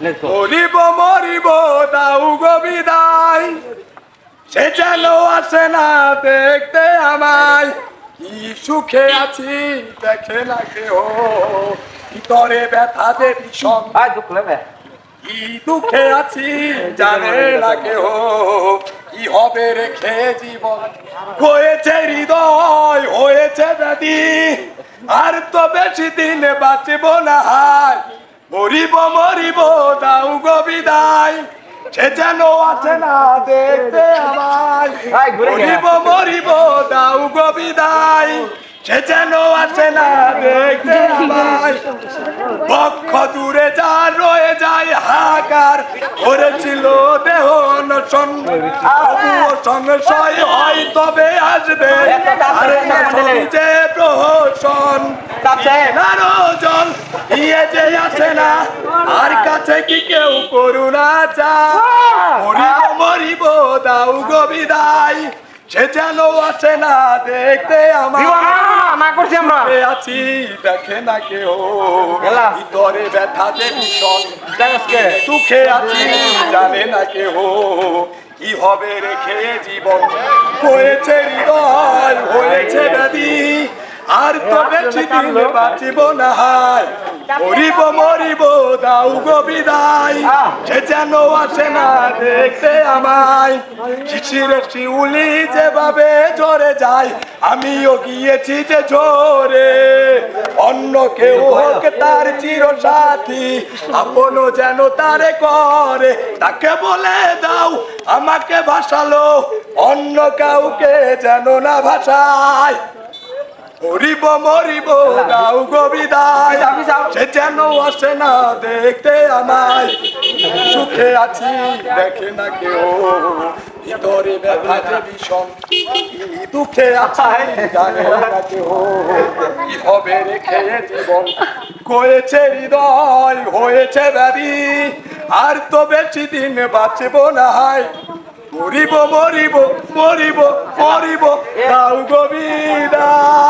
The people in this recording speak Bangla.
মরিব মরিব দাউ গো বিদায় সে যেন আসে না দেখতে আমায় কি সুখে আছি দেখে না কেহ। ভিতরে ব্যথা দে ভীষণ কি দুঃখে আছি জানে না কেহ। কি হবে রেখে জীবন? হয়েছে হৃদয় হয়েছে ব্যাধি। আর তো বেশি দিন বাঁচব না হায়। মরিব মরিব দাউ গো বিদায়। সে যেন আছে না দেখতে আমায়। মরিব মরিব দাউ গো বিদায়। সে যেন আছে না দেখতে আমায়। পক্ষ দূরে যা রয়ে যায় হাকার করেছিল দেহ নশন তবুও সংশয় হয় তবে আসবে। আরে না যে প্রহসন। নারো জল দিয়ে যে আসে না আর কাছে কি কেউ করুণা চা মরিব মরিব দাও গো বিদায়। সে যেন আসে না দেখতে আমার করছি আমরা। আছি দেখে না কেউ। ভীষণ। সুখে আছি জানে না কেউ। কি হবে রেখে জীবন? হয়েছে হৃদয় হয়েছে ব্যাধি। আর তো বেশি দিন বাঁচিব না হায়। মরিব মরিব দাউ গো বিদায়। সে যেন আসে না দেখতে আমায়। শিশিরে শিউলি যেভাবে ঝরে যায় আমিও গিয়েছি যে ঝরে। অন্য কেউ হোক তার চির সাথী আপনও যেন তারে করে। তাকে বলে দাও আমাকে ভাসালো অন্য কাউকে যেন না ভাসায়। মরিব মরিব দাও গো বিদায়। সে যেন আসে না দেখতে আমায়। সুখে আছি দেখে না কেউ। ভিতরে ব্যথা যে ভীষণ দুঃখে আছে জানে না কেউ। কি হবে রেখে জীবন? হয়েছে হৃদয় হয়েছে ব্যাধি। আর তো বেশি দিন বাঁচব না মরিব মরিব মরিব মরিব দাও গো বিদায়। শেষ ও